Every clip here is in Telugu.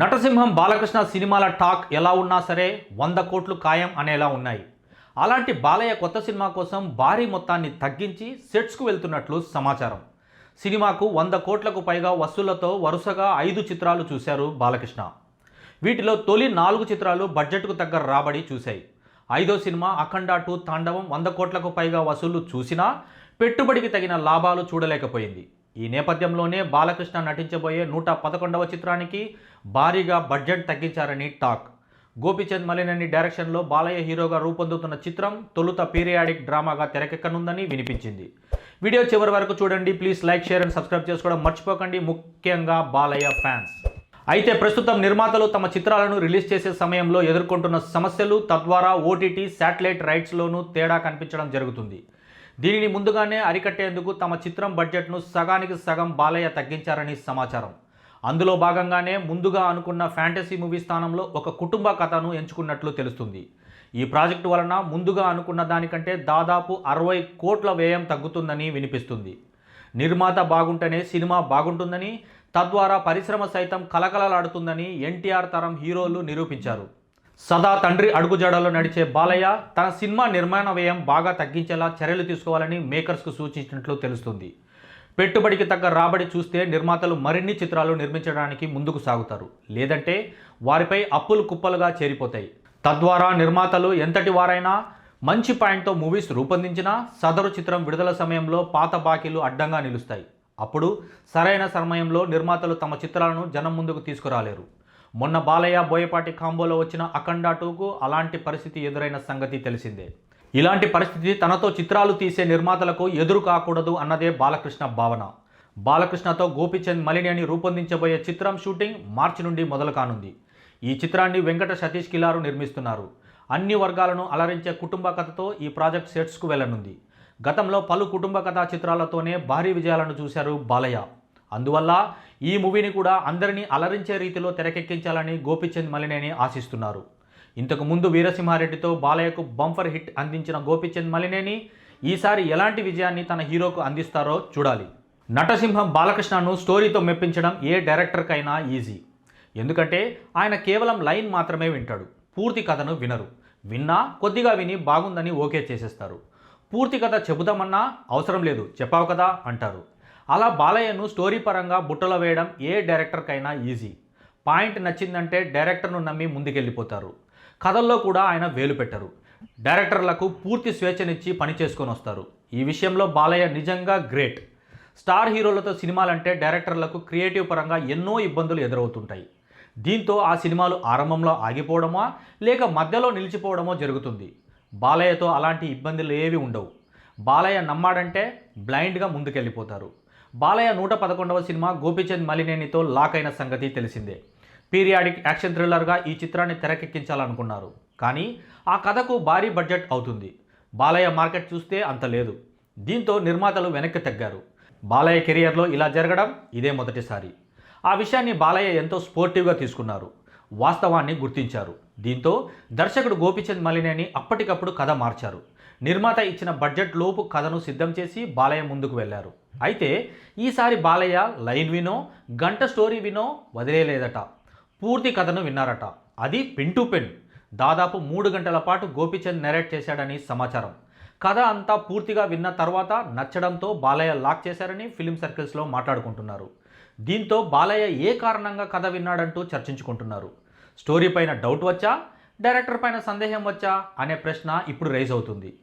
నటసింహం బాలకృష్ణ సినిమాల టాక్ ఎలా ఉన్నా సరే వంద కోట్లు ఖాయం అనేలా ఉన్నాయి. అలాంటి బాలయ్య కొత్త సినిమా కోసం భారీ మొత్తాన్ని తగ్గించి సెట్స్కు వెళ్తున్నట్లు సమాచారం. సినిమాకు వంద కోట్లకు పైగా వసూళ్ళతో వరుసగా ఐదు చిత్రాలు చూశారు బాలకృష్ణ. వీటిలో తొలి నాలుగు చిత్రాలు బడ్జెట్కు తగ్గ రాబడి చూశాయి. ఐదో సినిమా అఖండ టూ తాండవం వంద కోట్లకు పైగా వసూళ్ళు చూసినా పెట్టుబడికి తగిన లాభాలు చూడలేకపోయింది. ఈ నేపథ్యంలోనే బాలకృష్ణ నటించబోయే నూట పదకొండవ చిత్రానికి భారీగా బడ్జెట్ తగ్గించారని టాక్. గోపిచంద్ మలినేని డైరెక్షన్లో బాలయ్య హీరోగా రూపొందుతున్న చిత్రం తొలుత పీరియాడిక్ డ్రామాగా తెరకెక్కనుందని వినిపించింది. వీడియో చివరి వరకు చూడండి. Please like share and subscribe చేసుకోవడం మర్చిపోకండి. ముఖ్యంగా బాలయ్య ఫ్యాన్స్. అయితే ప్రస్తుతం నిర్మాతలు తమ చిత్రాలను రిలీజ్ చేసే సమయంలో ఎదుర్కొంటున్న సమస్యలు తద్వారా ఓటీటీ శాటిలైట్ రైట్స్లోనూ తేడా కనిపించడం జరుగుతుంది. దీనిని ముందుగానే అరికట్టేందుకు తమ చిత్రం బడ్జెట్ను సగానికి సగం బాలయ్య తగ్గించారని సమాచారం. అందులో భాగంగానే ముందుగా అనుకున్న ఫ్యాంటసీ మూవీ స్థానంలో ఒక కుటుంబ కథను ఎంచుకున్నట్లు తెలుస్తుంది. ఈ ప్రాజెక్టు వలన ముందుగా అనుకున్న దానికంటే దాదాపు అరవై కోట్ల వ్యయం తగ్గుతుందని వినిపిస్తుంది. నిర్మాత బాగుంటేనే సినిమా బాగుంటుందని తద్వారా పరిశ్రమ సైతం కలకలలాడుతుందని ఎన్టీఆర్ తరం హీరోలు నిరూపించారు. సదా తండ్రి అడుగుజాడలో నడిచే బాలయ్య తన సినిమా నిర్మాణ వ్యయం బాగా తగ్గించేలా చర్యలు తీసుకోవాలని మేకర్స్కు సూచించినట్లు తెలుస్తుంది. పెట్టుబడికి తగ్గ రాబడి చూస్తే నిర్మాతలు మరిన్ని చిత్రాలు నిర్మించడానికి ముందుకు సాగుతారు. లేదంటే వారిపై అప్పులు కుప్పలుగా చేరిపోతాయి. తద్వారా నిర్మాతలు ఎంతటి వారైనా మంచి పాయింట్తో మూవీస్ రూపొందించినా సదరు చిత్రం విడుదల సమయంలో పాత బాకీలు అడ్డంగా నిలుస్తాయి. అప్పుడు సరైన సమయంలో నిర్మాతలు తమ చిత్రాలను జనం ముందుకు తీసుకురాలేరు. మొన్న బాలయ్య బోయపాటి కాంబోలో వచ్చిన అఖండ టూకు అలాంటి పరిస్థితి ఎదురైన సంగతి తెలిసిందే. ఇలాంటి పరిస్థితి తనతో చిత్రాలు తీసే నిర్మాతలకు ఎదురు కాకూడదు అన్నదే బాలకృష్ణ భావన. బాలకృష్ణతో గోపిచంద్ మలినేని రూపొందించబోయే చిత్రం షూటింగ్ మార్చి నుండి మొదలు కానుంది. ఈ చిత్రాన్ని వెంకట సతీష్ కిలారు నిర్మిస్తున్నారు. అన్ని వర్గాలను అలరించే కుటుంబ కథతో ఈ ప్రాజెక్ట్ సెట్స్కు వెళ్ళనుంది. గతంలో పలు కుటుంబ కథా చిత్రాలతోనే భారీ విజయాలను చూశారు బాలయ్య. అందువల్ల ఈ మూవీని కూడా అందరినీ అలరించే రీతిలో తెరకెక్కించాలని గోపిచంద్ మలినేని ఆశిస్తున్నారు. ఇంతకు ముందు వీరసింహారెడ్డితో బాలయ్యకు బంఫర్ హిట్ అందించిన గోపిచంద్ మలినేని ఈసారి ఎలాంటి విజయాన్ని తన హీరోకు అందిస్తారో చూడాలి. నటసింహం బాలకృష్ణను స్టోరీతో మెప్పించడం ఏ డైరెక్టర్కైనా ఈజీ. ఎందుకంటే ఆయన కేవలం లైన్ మాత్రమే వింటాడు. పూర్తి కథను వినరు. విన్నా కొద్దిగా విని బాగుందని ఓకే చేసేస్తారు. పూర్తి కథ చెబుదామన్నా అవసరం లేదు. చెప్పావు కదా అంటారు. అలా బాలయ్యను స్టోరీ పరంగా బుట్టలో వేయడం ఏ డైరెక్టర్కైనా ఈజీ. పాయింట్ నచ్చిందంటే డైరెక్టర్ను నమ్మి ముందుకెళ్ళిపోతారు. కథల్లో కూడా ఆయన వేలు పెట్టరు. డైరెక్టర్లకు పూర్తి స్వేచ్ఛనిచ్చి పని చేసుకొని వస్తారు. ఈ విషయంలో బాలయ్య నిజంగా గ్రేట్. స్టార్ హీరోలతో సినిమాలంటే డైరెక్టర్లకు క్రియేటివ్ పరంగా ఎన్నో ఇబ్బందులు ఎదురవుతుంటాయి. దీంతో ఆ సినిమాలు ఆరంభంలో ఆగిపోవడమా లేక మధ్యలో నిలిచిపోవడమో జరుగుతుంది. బాలయ్యతో అలాంటి ఇబ్బందులు ఏవి ఉండవు. బాలయ్య నమ్మాడంటే బ్లైండ్గా ముందుకెళ్ళిపోతారు. బాలయ్య నూట పదకొండవ సినిమా గోపీచంద్ మలినేనితో లాక్ అయిన సంగతి తెలిసిందే. పీరియాడిక్ యాక్షన్ థ్రిల్లర్గా ఈ చిత్రాన్ని తెరకెక్కించాలనుకున్నారు. కానీ ఆ కథకు భారీ బడ్జెట్ అవుతుంది. బాలయ్య మార్కెట్ చూస్తే అంత లేదు. దీంతో నిర్మాతలు వెనక్కి తగ్గారు. బాలయ్య కెరియర్లో ఇలా జరగడం ఇదే మొదటిసారి. ఆ విషయాన్ని బాలయ్య ఎంతో స్పోర్టివ్గా తీసుకున్నారు. వాస్తవాన్ని గుర్తించారు. దీంతో దర్శకుడు గోపిచంద్ మలినేని అప్పటికప్పుడు కథ మార్చారు. నిర్మాత ఇచ్చిన బడ్జెట్ లోపు కథను సిద్ధం చేసి బాలయ్య ముందుకు వెళ్ళారు. అయితే ఈసారి బాలయ్య లైన్ వినో గంట స్టోరీ వినో వదిలేలేదట. పూర్తి కథను విన్నారట. అది పెన్ టు పెన్. దాదాపు మూడు గంటల పాటు గోపిచంద్ నెరేట్ చేశాడని సమాచారం. కథ అంతా పూర్తిగా విన్న తర్వాత నచ్చడంతో బాలయ్య లాక్ చేశారని ఫిలిం సర్కిల్స్లో మాట్లాడుకుంటున్నారు. దీంతో బాలయ్య ఏ కారణంగా కథ విన్నాడంటూ చర్చించుకుంటున్నారు. స్టోరీ పైన డౌట్ వచ్చా? డైరెక్టర్ పైన సందేహం వచ్చా? అనే ప్రశ్న ఇప్పుడు రైజ్ అవుతుంది.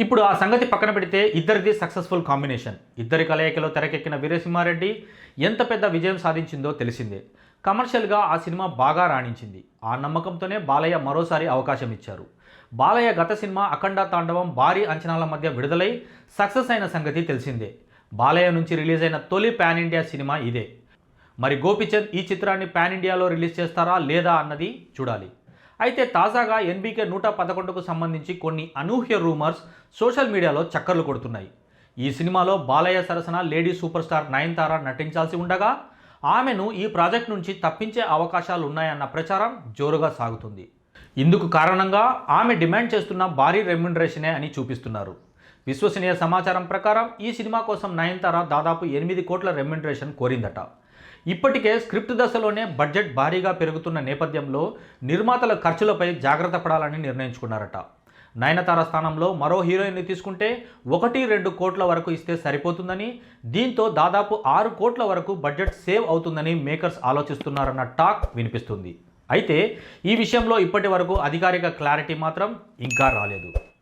ఇప్పుడు ఆ సంగతి పక్కన పెడితే ఇద్దరిది సక్సెస్ఫుల్ కాంబినేషన్ ఇద్దరి కలయికలో తెరకెక్కిన వీరసింహారెడ్డి ఎంత పెద్ద విజయం సాధించిందో తెలిసిందే. కమర్షియల్గా ఆ సినిమా బాగా రాణించింది. ఆ నమ్మకంతోనే బాలయ్య మరోసారి అవకాశం ఇచ్చారు. బాలయ్య గత సినిమా అఖండ తాండవం భారీ అంచనాల మధ్య విడుదలై సక్సెస్ అయిన సంగతి తెలిసిందే. బాలయ్య నుంచి రిలీజ్ అయిన తొలి పాన్ ఇండియా సినిమా ఇదే. మరి గోపిచంద్ ఈ చిత్రాన్ని పాన్ ఇండియాలో రిలీజ్ చేస్తారా లేదా అన్నది చూడాలి. అయితే తాజాగా ఎన్బీకే నూట పదకొండుకు సంబంధించి కొన్ని అనూహ్య రూమర్స్ సోషల్ మీడియాలో చక్కర్లు కొడుతున్నాయి. ఈ సినిమాలో బాలయ్య సరసన లేడీ సూపర్ స్టార్ నయన్తార నటించాల్సి ఉండగా ఆమెను ఈ ప్రాజెక్ట్ నుంచి తప్పించే అవకాశాలు ఉన్నాయన్న ప్రచారం జోరుగా సాగుతుంది. ఇందుకు కారణంగా ఆమె డిమాండ్ చేస్తున్న భారీ రెమ్యునరేషనే అని చూపిస్తున్నారు. విశ్వసనీయ సమాచారం ప్రకారం ఈ సినిమా కోసం నయనతార దాదాపు ఎనిమిది కోట్ల రెమ్యునరేషన్ కోరిందట. ఇప్పటికే స్క్రిప్ట్ దశలోనే బడ్జెట్ భారీగా పెరుగుతున్న నేపథ్యంలో నిర్మాతల ఖర్చులపై జాగ్రత్త పడాలని నిర్ణయించుకున్నారట. నయనతార స్థానంలో మరో హీరోయిన్ని తీసుకుంటే ఒకటి రెండు కోట్ల వరకు ఇస్తే సరిపోతుందని దీంతో దాదాపు ఆరు కోట్ల వరకు బడ్జెట్ సేవ్ అవుతుందని మేకర్స్ ఆలోచిస్తున్నారన్న టాక్ వినిపిస్తుంది. అయితే ఈ విషయంలో ఇప్పటి వరకు అధికారిక క్లారిటీ మాత్రం ఇంకా రాలేదు.